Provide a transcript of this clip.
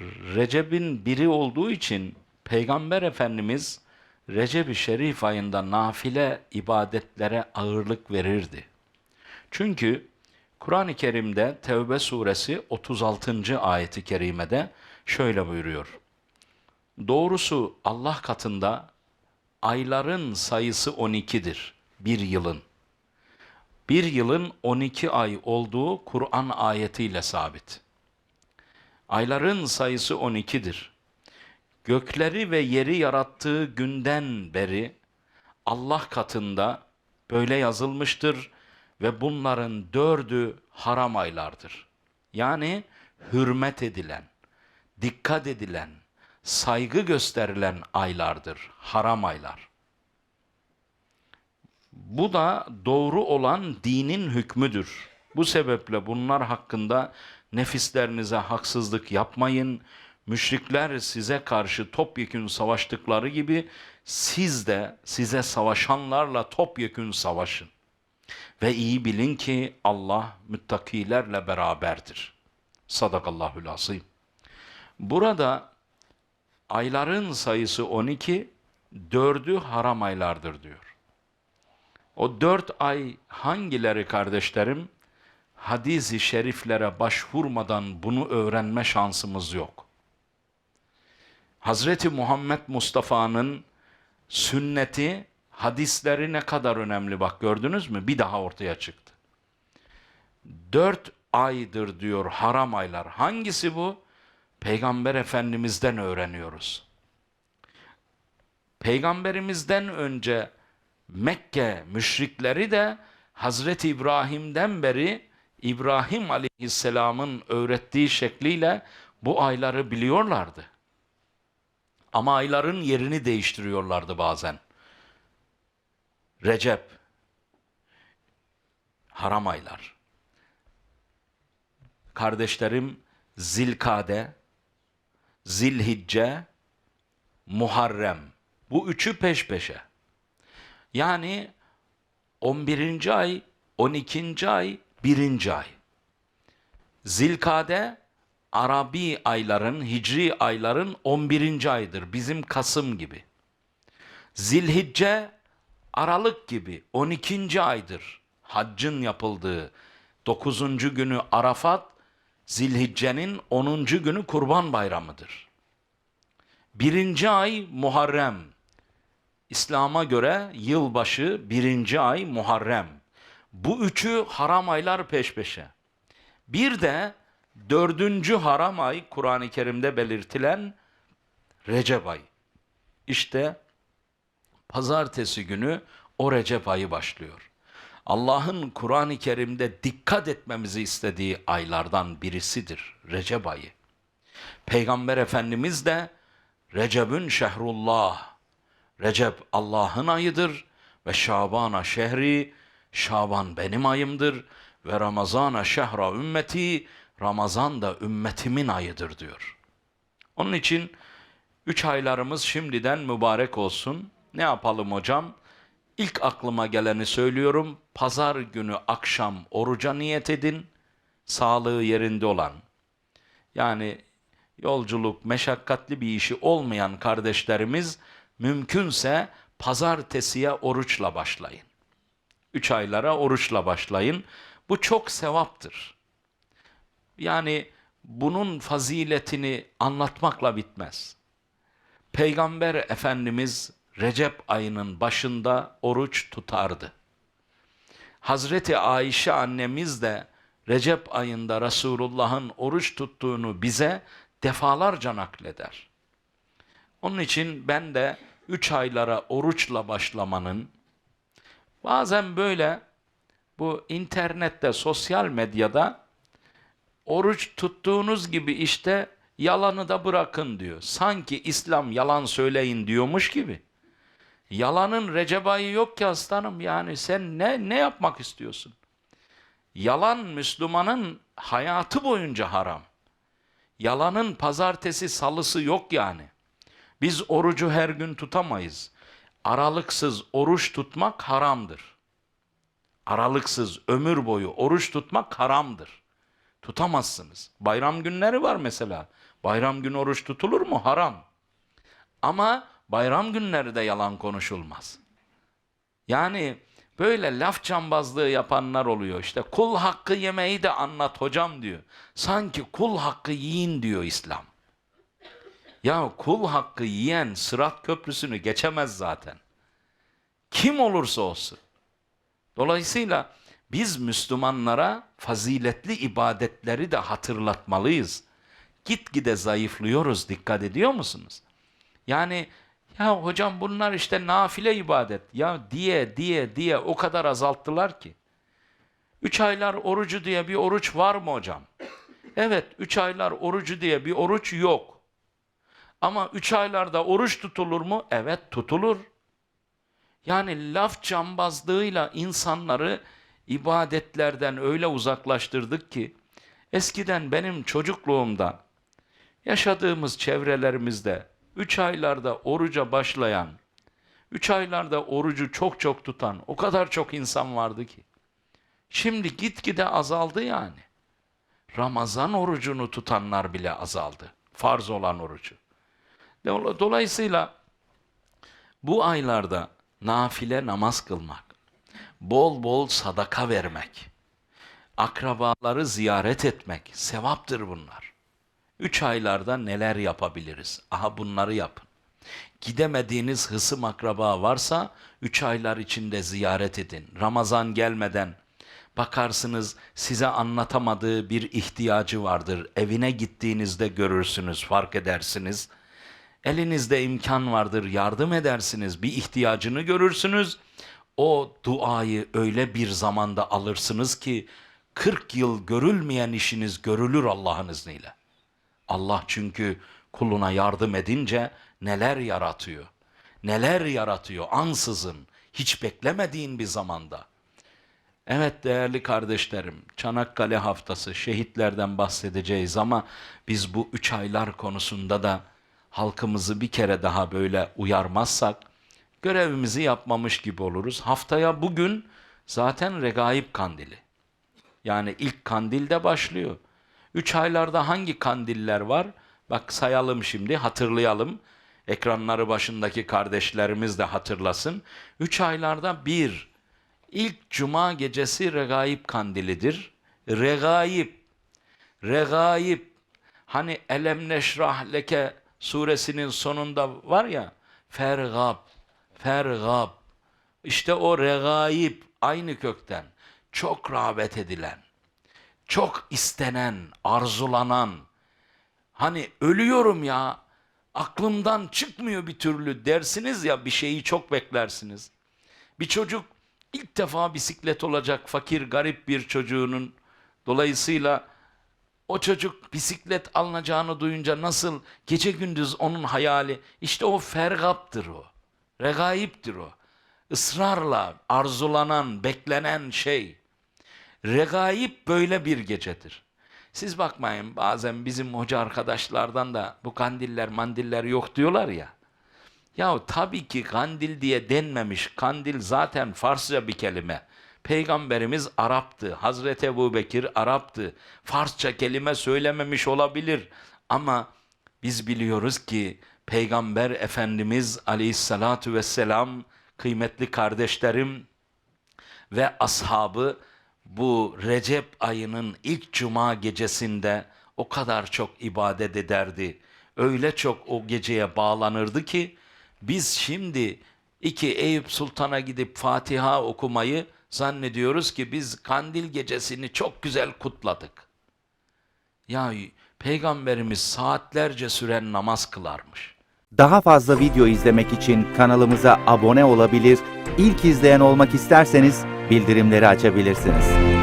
Recep'in biri olduğu için Peygamber Efendimiz Recep-i Şerif ayında nafile ibadetlere ağırlık verirdi. Çünkü Kur'an-ı Kerim'de Tevbe suresi 36. ayeti kerimede şöyle buyuruyor. Doğrusu Allah katında ayların sayısı 12'dir bir yılın. Bir yılın 12 ay olduğu Kur'an ayetiyle sabit. Ayların sayısı 12'dir. Gökleri ve yeri yarattığı günden beri Allah katında böyle yazılmıştır ve bunların dördü haram aylardır. Yani hürmet edilen, dikkat edilen, saygı gösterilen aylardır, haram aylar. Bu da doğru olan dinin hükmüdür. Bu sebeple bunlar hakkında nefislerinize haksızlık yapmayın. Müşrikler size karşı topyekün savaştıkları gibi siz de size savaşanlarla topyekün savaşın. Ve iyi bilin ki Allah müttakilerle beraberdir. Sadakallahül azim. Burada ayların sayısı 12, dördü haram aylardır diyor. O dört ay hangileri kardeşlerim? Hadis-i şeriflere başvurmadan bunu öğrenme şansımız yok. Hazreti Muhammed Mustafa'nın sünneti, hadisleri ne kadar önemli bak gördünüz mü? Bir daha ortaya çıktı. Dört aydır diyor haram aylar. Hangisi bu? Peygamber Efendimiz'den öğreniyoruz. Peygamberimizden önce Mekke müşrikleri de Hazreti İbrahim'den beri İbrahim Aleyhisselam'ın öğrettiği şekliyle bu ayları biliyorlardı. Ama ayların yerini değiştiriyorlardı bazen. Recep, haram aylar. Kardeşlerim Zilkade, Zilhicce, Muharrem. Bu üçü peş peşe. Yani 11. ay, 12. ay, 1. ay. Zilkade Arabi ayların, Hicri ayların 11. aydır. Bizim Kasım gibi. Zilhicce Aralık gibi 12. aydır. Haccın yapıldığı 9. günü Arafat, Zilhicce'nin 10. günü Kurban Bayramı'dır. Birinci ay Muharrem. İslam'a göre yılbaşı birinci ay Muharrem. Bu üçü haram aylar peş peşe. Bir de dördüncü haram ay Kur'an-ı Kerim'de belirtilen Recep ayı. İşte pazartesi günü o Recep ayı başlıyor. Allah'ın Kur'an-ı Kerim'de dikkat etmemizi istediği aylardan birisidir Recep ayı. Peygamber Efendimiz de Recep'ün şehrullah, Recep Allah'ın ayıdır ve Şaban'a şehri, Şaban benim ayımdır ve Ramazan'a şehra ümmeti, Ramazan da ümmetimin ayıdır diyor. Onun için üç aylarımız şimdiden mübarek olsun. Ne yapalım hocam? İlk aklıma geleni söylüyorum. Pazar günü akşam oruca niyet edin. Sağlığı yerinde olan. Yani yolculuk, meşakkatli bir işi olmayan kardeşlerimiz mümkünse pazartesiye oruçla başlayın. Üç aylara oruçla başlayın. Bu çok sevaptır. Yani bunun faziletini anlatmakla bitmez. Peygamber Efendimiz Recep ayının başında oruç tutardı. Hazreti Ayşe annemiz de Recep ayında Resulullah'ın oruç tuttuğunu bize defalarca nakleder. Onun için ben de üç aylara oruçla başlamanın bazen böyle bu internette, sosyal medyada oruç tuttuğunuz gibi işte yalanı da bırakın diyor. Sanki İslam yalan söyleyin diyormuş gibi. Yalanın Recep ayı yok ki aslanım yani sen ne ne yapmak istiyorsun? Yalan Müslümanın hayatı boyunca haram. Yalanın pazartesi salısı yok yani. Biz orucu her gün tutamayız. Aralıksız oruç tutmak haramdır. Aralıksız ömür boyu oruç tutmak haramdır. Tutamazsınız. Bayram günleri var mesela. Bayram günü oruç tutulur mu? Haram. Ama bayram günleri de yalan konuşulmaz. Yani böyle laf cambazlığı yapanlar oluyor. İşte kul hakkı yemeği de anlat hocam diyor. Sanki kul hakkı yiyin diyor İslam. Ya kul hakkı yiyen sırat köprüsünü geçemez zaten. Kim olursa olsun. Dolayısıyla biz Müslümanlara faziletli ibadetleri de hatırlatmalıyız. Gitgide zayıflıyoruz dikkat ediyor musunuz? Yani ya hocam bunlar işte nafile ibadet. Ya diye diye diye o kadar azalttılar ki. Üç aylar orucu diye bir oruç var mı hocam? Evet, üç aylar orucu diye bir oruç yok. Ama üç aylarda oruç tutulur mu? Evet, tutulur. Yani laf cambazlığıyla insanları ibadetlerden öyle uzaklaştırdık ki eskiden benim çocukluğumda yaşadığımız çevrelerimizde üç aylarda oruca başlayan, üç aylarda orucu çok çok tutan o kadar çok insan vardı ki. Şimdi gitgide azaldı yani. Ramazan orucunu tutanlar bile azaldı. Farz olan orucu. Dola- Dolayısıyla bu aylarda nafile namaz kılmak, bol bol sadaka vermek, akrabaları ziyaret etmek sevaptır bunlar. Üç aylarda neler yapabiliriz? Aha bunları yapın. Gidemediğiniz hısım akraba varsa üç aylar içinde ziyaret edin. Ramazan gelmeden bakarsınız size anlatamadığı bir ihtiyacı vardır. Evine gittiğinizde görürsünüz, fark edersiniz. Elinizde imkan vardır, yardım edersiniz, bir ihtiyacını görürsünüz. O duayı öyle bir zamanda alırsınız ki 40 yıl görülmeyen işiniz görülür Allah'ın izniyle. Allah çünkü kuluna yardım edince neler yaratıyor. Neler yaratıyor ansızın, hiç beklemediğin bir zamanda. Evet değerli kardeşlerim, Çanakkale haftası şehitlerden bahsedeceğiz ama biz bu üç aylar konusunda da halkımızı bir kere daha böyle uyarmazsak görevimizi yapmamış gibi oluruz. Haftaya bugün zaten regaib kandili. Yani ilk kandil de başlıyor. Üç aylarda hangi kandiller var? Bak sayalım şimdi, hatırlayalım. Ekranları başındaki kardeşlerimiz de hatırlasın. Üç aylarda bir, ilk cuma gecesi regaib kandilidir. Regaib, regaib. Hani Elem Neşrah Leke suresinin sonunda var ya, fergab, fergab. İşte o regaib aynı kökten. Çok rağbet edilen çok istenen, arzulanan, hani ölüyorum ya, aklımdan çıkmıyor bir türlü dersiniz ya bir şeyi çok beklersiniz. Bir çocuk ilk defa bisiklet olacak fakir garip bir çocuğunun dolayısıyla o çocuk bisiklet alınacağını duyunca nasıl gece gündüz onun hayali işte o fergaptır o. Regaiptir o. Israrla arzulanan, beklenen şey. Regaib böyle bir gecedir. Siz bakmayın bazen bizim hoca arkadaşlardan da bu kandiller mandiller yok diyorlar ya. Ya tabii ki kandil diye denmemiş. Kandil zaten Farsça bir kelime. Peygamberimiz Arap'tı. Hazreti Ebu Bekir Arap'tı. Farsça kelime söylememiş olabilir. Ama biz biliyoruz ki Peygamber Efendimiz Aleyhissalatu vesselam kıymetli kardeşlerim ve ashabı bu Recep ayının ilk cuma gecesinde o kadar çok ibadet ederdi. Öyle çok o geceye bağlanırdı ki biz şimdi iki Eyüp Sultan'a gidip Fatiha okumayı zannediyoruz ki biz kandil gecesini çok güzel kutladık. Ya peygamberimiz saatlerce süren namaz kılarmış. Daha fazla video izlemek için kanalımıza abone olabilir, ilk izleyen olmak isterseniz bildirimleri açabilirsiniz.